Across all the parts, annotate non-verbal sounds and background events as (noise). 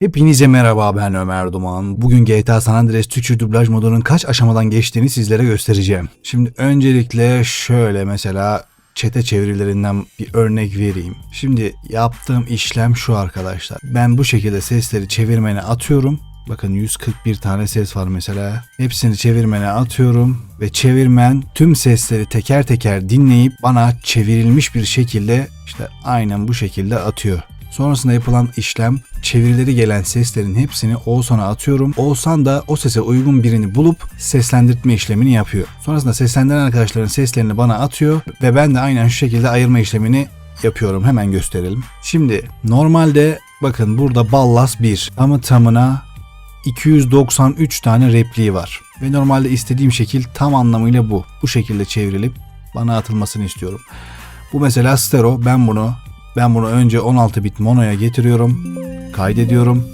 Hepinize merhaba ben Ömer Duman. Bugün GTA San Andreas Türkçe dublaj modunun kaç aşamadan geçtiğini sizlere göstereceğim. Şimdi öncelikle şöyle mesela çete çevirilerinden bir örnek vereyim. Şimdi yaptığım işlem şu arkadaşlar. Ben bu şekilde sesleri çevirmene atıyorum. Bakın 141 tane ses var mesela. Hepsini çevirmene atıyorum ve çevirmen tüm sesleri teker teker dinleyip bana çevrilmiş bir şekilde işte aynen bu şekilde atıyor. Sonrasında yapılan işlem çevirileri gelen seslerin hepsini Oğuzhan'a atıyorum. Oğuzhan da o sese uygun birini bulup seslendirme işlemini yapıyor. Sonrasında seslendiren arkadaşların seslerini bana atıyor ve ben de aynen şu şekilde ayırma işlemini yapıyorum. Hemen gösterelim. Şimdi normalde bakın burada Ballas 1 tamı tamına 293 tane repliği var. Ve normalde istediğim şekil tam anlamıyla bu. Bu şekilde çevrilip bana atılmasını istiyorum. Bu mesela stereo. Ben bunu ben bunu önce 16 bit monoya getiriyorum. Kaydediyorum.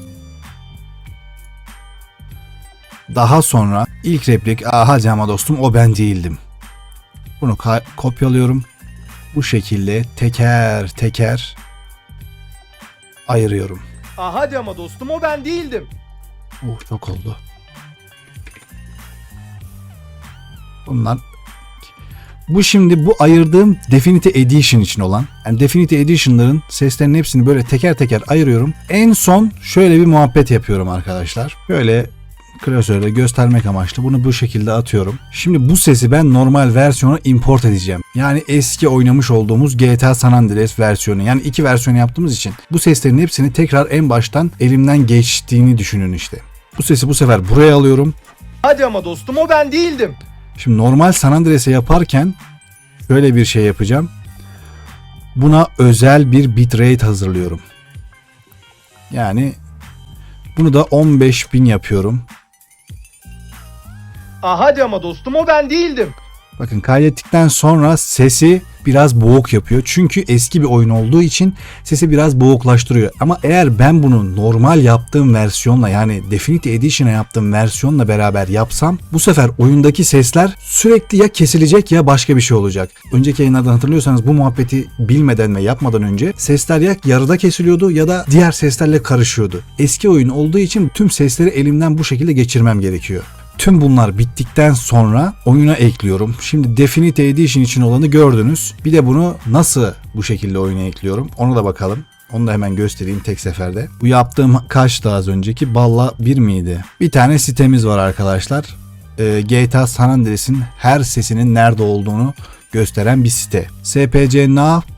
Daha sonra ilk replik aha cama dostum o ben değildim. Bunu kopyalıyorum. Bu şekilde teker teker ayırıyorum. Aa, hadi ama dostum o ben değildim. Oh çok oldu. Bunlar bu şimdi bu ayırdığım Definitive Edition için olan. Yani Definitive Edition'ların seslerinin hepsini böyle teker teker ayırıyorum. En son şöyle bir muhabbet yapıyorum arkadaşlar. Böyle klasörde göstermek amaçlı bunu bu şekilde atıyorum. Şimdi bu sesi ben normal versiyona import edeceğim. Yani eski oynamış olduğumuz GTA San Andreas versiyonu. Yani iki versiyon yaptığımız için bu seslerin hepsini tekrar en baştan elimden geçtiğini düşünün işte. Bu sesi bu sefer buraya alıyorum. Hadi ama dostum o ben değildim. Şimdi normal San Andreas'e yaparken şöyle bir şey yapacağım. Buna özel bir bitrate hazırlıyorum. Yani bunu da 15.000 yapıyorum. Aa, hadi ama dostum o ben değildim. Bakın kaydettikten sonra sesi biraz boğuk yapıyor. Çünkü eski bir oyun olduğu için sesi biraz boğuklaştırıyor. Ama eğer ben bunu normal yaptığım versiyonla yani Definitive Edition'a yaptığım versiyonla beraber yapsam bu sefer oyundaki sesler sürekli ya kesilecek ya başka bir şey olacak. Önceki yayınlardan hatırlıyorsanız bu muhabbeti bilmeden ve yapmadan önce sesler ya yarıda kesiliyordu ya da diğer seslerle karışıyordu. Eski oyun olduğu için tüm sesleri elimden bu şekilde geçirmem gerekiyor. Tüm bunlar bittikten sonra oyuna ekliyorum. Şimdi Definitive Edition için olanı gördünüz. Bir de bunu nasıl bu şekilde oyuna ekliyorum onu da bakalım. Onu da hemen göstereyim tek seferde. Bu yaptığım kaçtı az önceki? Balla 1 miydi? Bir tane sitemiz var arkadaşlar. Ee, GTA San Andreas'in her sesinin nerede olduğunu gösteren bir site. SPC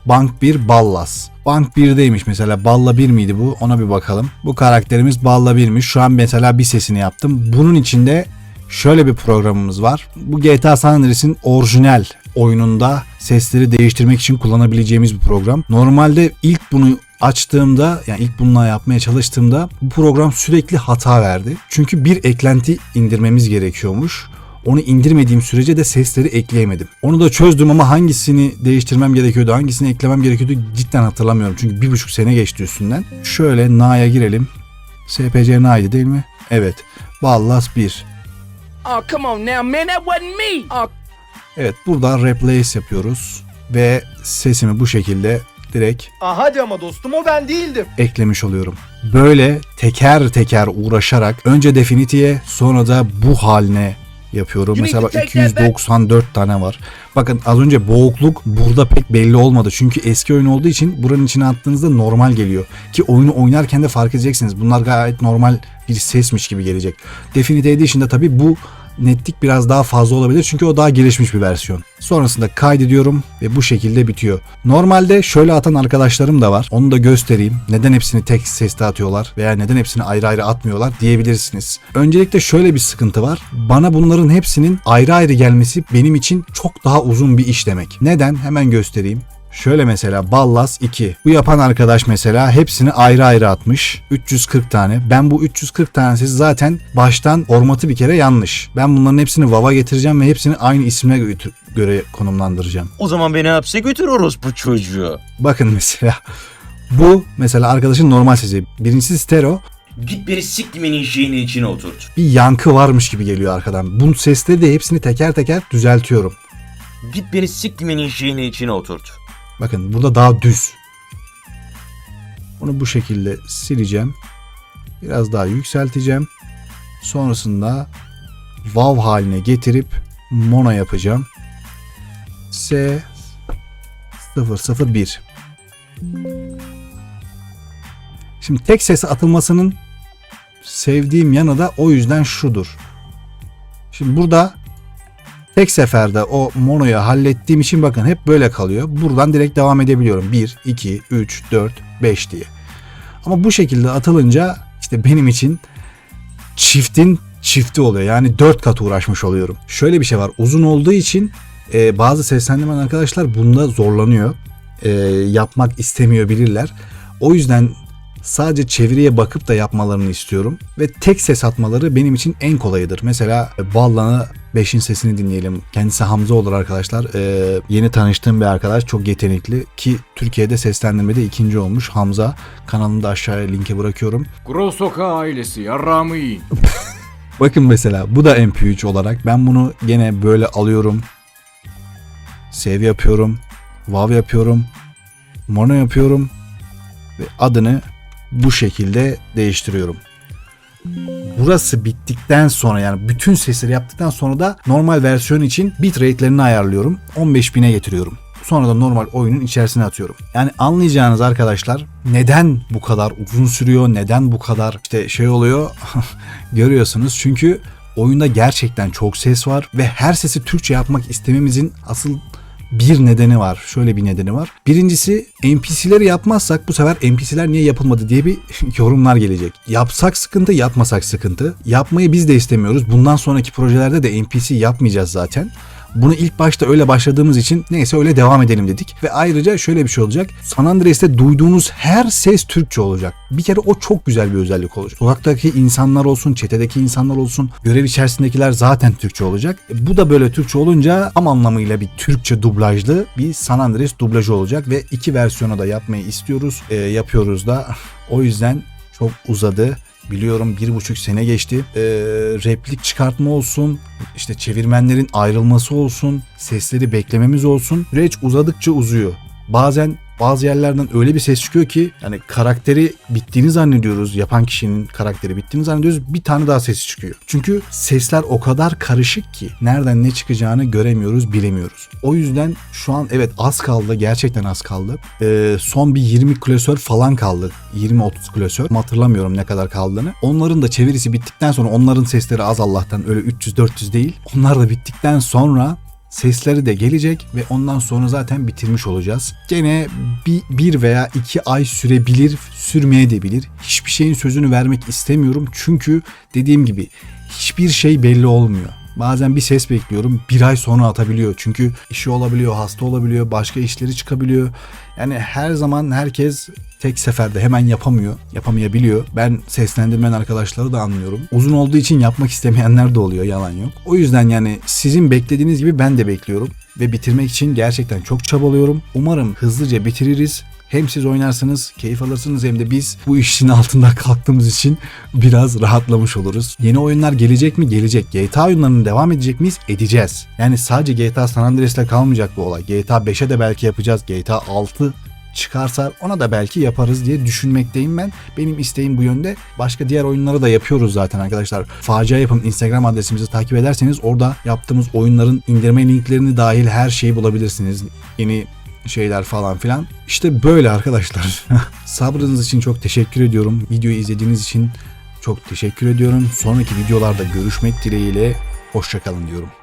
Bank 1 Ballas. Bank 1'deymiş mesela Balla 1 miydi bu ona bir bakalım. Bu karakterimiz Balla 1'miş. Şu an mesela bir sesini yaptım. Bunun içinde şöyle bir programımız var. Bu GTA San Andreas'in orijinal oyununda sesleri değiştirmek için kullanabileceğimiz bir program. Normalde ilk bunu açtığımda yani ilk bununla yapmaya çalıştığımda bu program sürekli hata verdi. Çünkü bir eklenti indirmemiz gerekiyormuş. Onu indirmediğim sürece de sesleri ekleyemedim. Onu da çözdüm ama hangisini değiştirmem gerekiyordu, hangisini eklemem gerekiyordu cidden hatırlamıyorum. Çünkü bir buçuk sene geçti üstünden. Şöyle Na'ya girelim. SPC Na'ydı değil mi? Evet. Ballas 1. Oh, come on now, man. That wasn't me. Oh, Evet burada replace yapıyoruz. Ve sesimi bu şekilde direkt Aa, hadi ama dostum o ben değildim. eklemiş oluyorum. Böyle teker teker uğraşarak önce Definitive'ye sonra da bu haline yapıyorum. You Mesela need to bak take that back. 294 tane var. Bakın az önce boğukluk burada pek belli olmadı. Çünkü eski oyun olduğu için buranın içine attığınızda normal geliyor. Ki oyunu oynarken de fark edeceksiniz. Bunlar gayet normal bir sesmiş gibi gelecek. Definitive Edition'da tabii bu netlik biraz daha fazla olabilir çünkü o daha gelişmiş bir versiyon. Sonrasında kaydediyorum ve bu şekilde bitiyor. Normalde şöyle atan arkadaşlarım da var. Onu da göstereyim. Neden hepsini tek sesle atıyorlar veya neden hepsini ayrı ayrı atmıyorlar diyebilirsiniz. Öncelikle şöyle bir sıkıntı var. Bana bunların hepsinin ayrı ayrı gelmesi benim için çok daha uzun bir iş demek. Neden? Hemen göstereyim. Şöyle mesela Ballas 2. Bu yapan arkadaş mesela hepsini ayrı ayrı atmış. 340 tane. Ben bu 340 tanesi zaten baştan formatı bir kere yanlış. Ben bunların hepsini VAV'a getireceğim ve hepsini aynı isme götür- göre konumlandıracağım. O zaman beni hapse götür orospu çocuğu. Bakın (laughs) mesela bu mesela arkadaşın normal sesi. Birincisi stereo. Git beni siktimin şeyinin içine oturt. Bir yankı varmış gibi geliyor arkadan. Bu sesleri de hepsini teker teker düzeltiyorum. Git beni siktimin şeyinin içine oturt. Bakın burada daha düz. Bunu bu şekilde sileceğim. Biraz daha yükselteceğim. Sonrasında Vav haline getirip mono yapacağım. S 001 Şimdi tek ses atılmasının sevdiğim yanı da o yüzden şudur. Şimdi burada tek seferde o monoyu hallettiğim için bakın hep böyle kalıyor. Buradan direkt devam edebiliyorum. 1, 2, 3, 4, 5 diye. Ama bu şekilde atılınca işte benim için çiftin çifti oluyor. Yani 4 kat uğraşmış oluyorum. Şöyle bir şey var. Uzun olduğu için e, bazı seslendirmen arkadaşlar bunda zorlanıyor. E, yapmak istemiyor bilirler. O yüzden sadece çeviriye bakıp da yapmalarını istiyorum. Ve tek ses atmaları benim için en kolayıdır. Mesela Ballan'ı 5'in sesini dinleyelim. Kendisi Hamza olur arkadaşlar. Ee, yeni tanıştığım bir arkadaş. Çok yetenekli. Ki Türkiye'de seslendirmede ikinci olmuş. Hamza. Kanalını da aşağıya linke bırakıyorum. Grosoka ailesi yarrağımı yiyin. (laughs) Bakın mesela bu da MP3 olarak. Ben bunu gene böyle alıyorum. Save yapıyorum. Wav yapıyorum. Mono yapıyorum. Ve adını bu şekilde değiştiriyorum. Burası bittikten sonra yani bütün sesleri yaptıktan sonra da normal versiyon için bitrate'lerini ayarlıyorum. 15.000'e getiriyorum. Sonra da normal oyunun içerisine atıyorum. Yani anlayacağınız arkadaşlar neden bu kadar uzun sürüyor, neden bu kadar işte şey oluyor (laughs) görüyorsunuz. Çünkü oyunda gerçekten çok ses var ve her sesi Türkçe yapmak istememizin asıl bir nedeni var. Şöyle bir nedeni var. Birincisi NPC'leri yapmazsak bu sefer NPC'ler niye yapılmadı diye bir (laughs) yorumlar gelecek. Yapsak sıkıntı, yapmasak sıkıntı. Yapmayı biz de istemiyoruz. Bundan sonraki projelerde de NPC yapmayacağız zaten. Bunu ilk başta öyle başladığımız için neyse öyle devam edelim dedik. Ve ayrıca şöyle bir şey olacak. San Andreas'te duyduğunuz her ses Türkçe olacak. Bir kere o çok güzel bir özellik olacak. Sokaktaki insanlar olsun, çetedeki insanlar olsun, görev içerisindekiler zaten Türkçe olacak. E, bu da böyle Türkçe olunca tam anlamıyla bir Türkçe dublajlı bir San Andreas dublajı olacak. Ve iki versiyonu da yapmayı istiyoruz. E, yapıyoruz da. (laughs) O yüzden çok uzadı. Biliyorum bir buçuk sene geçti. Ee, replik çıkartma olsun, işte çevirmenlerin ayrılması olsun, sesleri beklememiz olsun. Süreç uzadıkça uzuyor. Bazen bazı yerlerden öyle bir ses çıkıyor ki yani karakteri bittiğini zannediyoruz. Yapan kişinin karakteri bittiğini zannediyoruz. Bir tane daha sesi çıkıyor. Çünkü sesler o kadar karışık ki nereden ne çıkacağını göremiyoruz, bilemiyoruz. O yüzden şu an evet az kaldı. Gerçekten az kaldı. Ee, son bir 20 klasör falan kaldı. 20-30 klasör. Hatırlamıyorum ne kadar kaldığını. Onların da çevirisi bittikten sonra onların sesleri az Allah'tan öyle 300-400 değil. Onlar da bittikten sonra sesleri de gelecek ve ondan sonra zaten bitirmiş olacağız. Gene bir, bir veya iki ay sürebilir, sürmeye de bilir. Hiçbir şeyin sözünü vermek istemiyorum çünkü dediğim gibi hiçbir şey belli olmuyor. Bazen bir ses bekliyorum bir ay sonra atabiliyor. Çünkü işi olabiliyor, hasta olabiliyor, başka işleri çıkabiliyor. Yani her zaman herkes tek seferde hemen yapamıyor, yapamayabiliyor. Ben seslendirmen arkadaşları da anlıyorum. Uzun olduğu için yapmak istemeyenler de oluyor, yalan yok. O yüzden yani sizin beklediğiniz gibi ben de bekliyorum ve bitirmek için gerçekten çok çabalıyorum. Umarım hızlıca bitiririz. Hem siz oynarsınız, keyif alırsınız hem de biz bu işin (laughs) altında kalktığımız için biraz rahatlamış oluruz. Yeni oyunlar gelecek mi? Gelecek. GTA oyunlarının devam edecek miyiz? Edeceğiz. Yani sadece GTA San Andreas'le kalmayacak bu olay. GTA 5'e de belki yapacağız. GTA 6 çıkarsa ona da belki yaparız diye düşünmekteyim ben. Benim isteğim bu yönde. Başka diğer oyunları da yapıyoruz zaten arkadaşlar. Facia yapım Instagram adresimizi takip ederseniz orada yaptığımız oyunların indirme linklerini dahil her şeyi bulabilirsiniz. Yeni şeyler falan filan. İşte böyle arkadaşlar. (laughs) Sabrınız için çok teşekkür ediyorum. Videoyu izlediğiniz için çok teşekkür ediyorum. Sonraki videolarda görüşmek dileğiyle. Hoşçakalın diyorum.